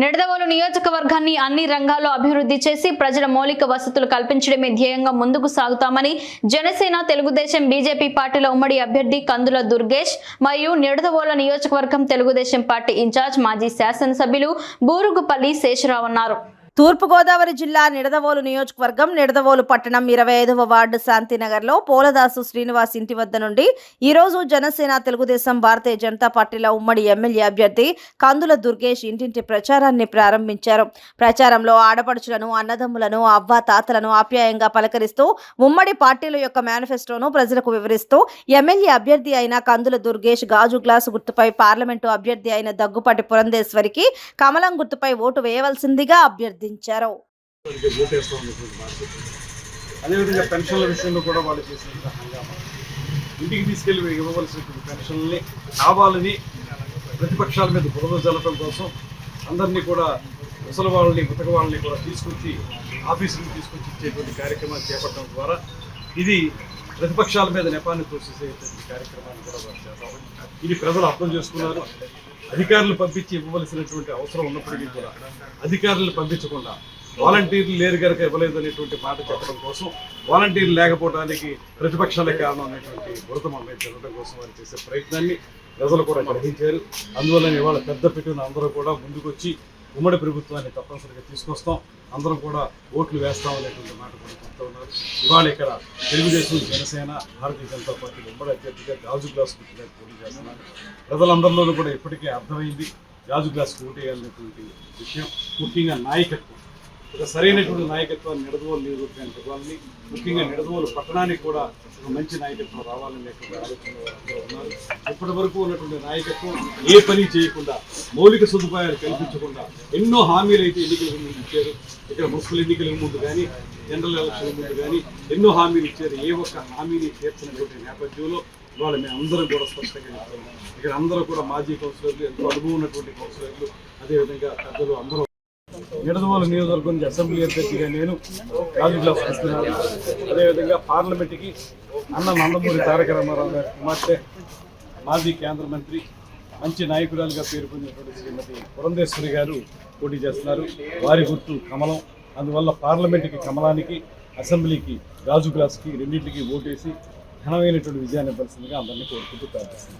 నిడదవోలు నియోజకవర్గాన్ని అన్ని రంగాల్లో అభివృద్ధి చేసి ప్రజల మౌలిక వసతులు కల్పించడమే ధ్యేయంగా ముందుకు సాగుతామని జనసేన తెలుగుదేశం బీజేపీ పార్టీల ఉమ్మడి అభ్యర్థి కందుల దుర్గేష్ మరియు నిడదవోల నియోజకవర్గం తెలుగుదేశం పార్టీ ఇన్ఛార్జ్ మాజీ శాసనసభ్యులు బూరుగుపల్లి శేషరావు అన్నారు. తూర్పుగోదావరి జిల్లా నిడదవోలు నియోజకవర్గం నిడదవోలు పట్టణం ఇరవై ఐదవ వార్డు శాంతినగర్లో పోలదాసు శ్రీనివాస్ ఇంటి వద్ద నుండి ఈరోజు జనసేన తెలుగుదేశం భారతీయ జనతా పార్టీల ఉమ్మడి ఎమ్మెల్యే అభ్యర్థి కందుల దుర్గేష్ ఇంటింటి ప్రచారాన్ని ప్రారంభించారు. ప్రచారంలో ఆడపడుచులను అన్నదమ్ములను అవ్వ తాతలను ఆప్యాయంగా పలకరిస్తూ ఉమ్మడి పార్టీల యొక్క మేనిఫెస్టోను ప్రజలకు వివరిస్తూ ఎమ్మెల్యే అభ్యర్థి అయిన కందుల దుర్గేష్ గాజు గ్లాసు గుర్తుపై పార్లమెంటు అభ్యర్థి అయిన దగ్గుపాటి పురంధేశ్వరికి కమలం గుర్తుపై ఓటు వేయవలసిందిగా అభ్యర్థి స్పందించారు. అదేవిధంగా పెన్షన్ల విషయంలో కూడా వాళ్ళు చేసినంత హంగామా. ఇంటికి తీసుకెళ్ళి ఇవ్వవలసినటువంటి పెన్షన్లని కావాలని ప్రతిపక్షాల మీద బురద జల్లటం కోసం అందరినీ కూడా ముసలి వాళ్ళని ముతక వాళ్ళని కూడా తీసుకొచ్చి ఆఫీసులకు తీసుకొచ్చి ఇచ్చేటువంటి కార్యక్రమాలు చేపట్టడం ద్వారా ఇది ప్రతిపక్షాల మీద నెపాన్ని తోసేసేటువంటి కార్యక్రమాన్ని కూడా వారు చేద్దాం ఇది ప్రజలు అర్థం చేసుకున్నారు. అధికారులు పంపించి ఇవ్వవలసినటువంటి అవసరం ఉన్నప్పటికీ కూడా అధికారులు పంపించకుండా వాలంటీర్లు లేరు కనుక ఇవ్వలేదు అనేటువంటి మాట చెప్పడం కోసం వాలంటీర్లు లేకపోవడానికి ప్రతిపక్షాలే కారణం అనేటువంటి వృతం మన జరగడం కోసం వారు చేసే ప్రయత్నాన్ని ప్రజలు కూడా గ్రహించారు. అందువల్ల ఇవాళ పెద్ద పెట్టిన అందరూ కూడా ముందుకొచ్చి ఉమ్మడి ప్రభుత్వాన్ని తప్పనిసరిగా తీసుకొస్తాం. అందరం కూడా ఓట్లు వేస్తాం అనేటువంటి మాట కూడా చెప్తా ఉన్నారు. ఇవాళ ఇక్కడ తెలుగుదేశం జనసేన భారతీయ జనతా పార్టీ ఉమ్మడి అభ్యర్థిగా గాజు గ్లాస్ గుర్తుగా పోటీ చేస్తున్నారు. ప్రజలందరిలోనూ కూడా ఇప్పటికే అర్థమైంది గాజు గ్లాస్ పోటీ అనేటువంటి విషయం. ముఖ్యంగా నాయకత్వం. ఒక సరైనటువంటి నాయకత్వాన్ని నిడదవోలు నియోజకవర్గానికి ఇవ్వాలని ముఖ్యంగా నిడదవోలు పట్టణానికి కూడా ఒక మంచి నాయకత్వం రావాలని ఆలోచన ఉన్నారు. ఇప్పటి వరకు ఉన్నటువంటి నాయకత్వం ఏ పని చేయకుండా మౌలిక సదుపాయాలు కల్పించకుండా ఎన్నో హామీలు అయితే ఎన్నికల ముందు ఇచ్చారు. ఇక్కడ మున్సిపల్ ఎన్నికల ముందు కానీ జనరల్ ఎలక్షన్ ముందు కానీ ఎన్నో హామీలు ఇచ్చారు. ఏ ఒక్క హామీని తీర్చినటువంటి నేపథ్యంలో ఇవాళ మేము అందరం కూడా స్పష్టంగా చెప్తున్నాం. ఇక్కడ అందరూ కూడా మాజీ కౌన్సిలర్లు ఎంతో అనుభవం ఉన్నటువంటి కౌన్సిలర్లు అదేవిధంగా పెద్దలు అందరూ నిడదవోలు నియోజకవర్గం నుంచి అసెంబ్లీ అభ్యర్థిగా నేను రాజు వస్తున్నాను అదేవిధంగా పార్లమెంట్కి అన్న నందమూరి తారక రామారావు గారి కుమార్తె మాజీ కేంద్ర మంత్రి మంచి నాయకురాలుగా పేరు పొందినటువంటి శ్రీమతి పురంధేశ్వరి గారు పోటీ చేస్తున్నారు. వారి గుర్తు కమలం. అందువల్ల పార్లమెంట్కి కమలానికి అసెంబ్లీకి రాజు గ్లాస్కి రెండింటికి ఓటేసి ఘనమైనటువంటి విజయాన్ని పరిస్థితిగా అందరినీ కోరుకుంటూ ప్రార్థిస్తున్నాను.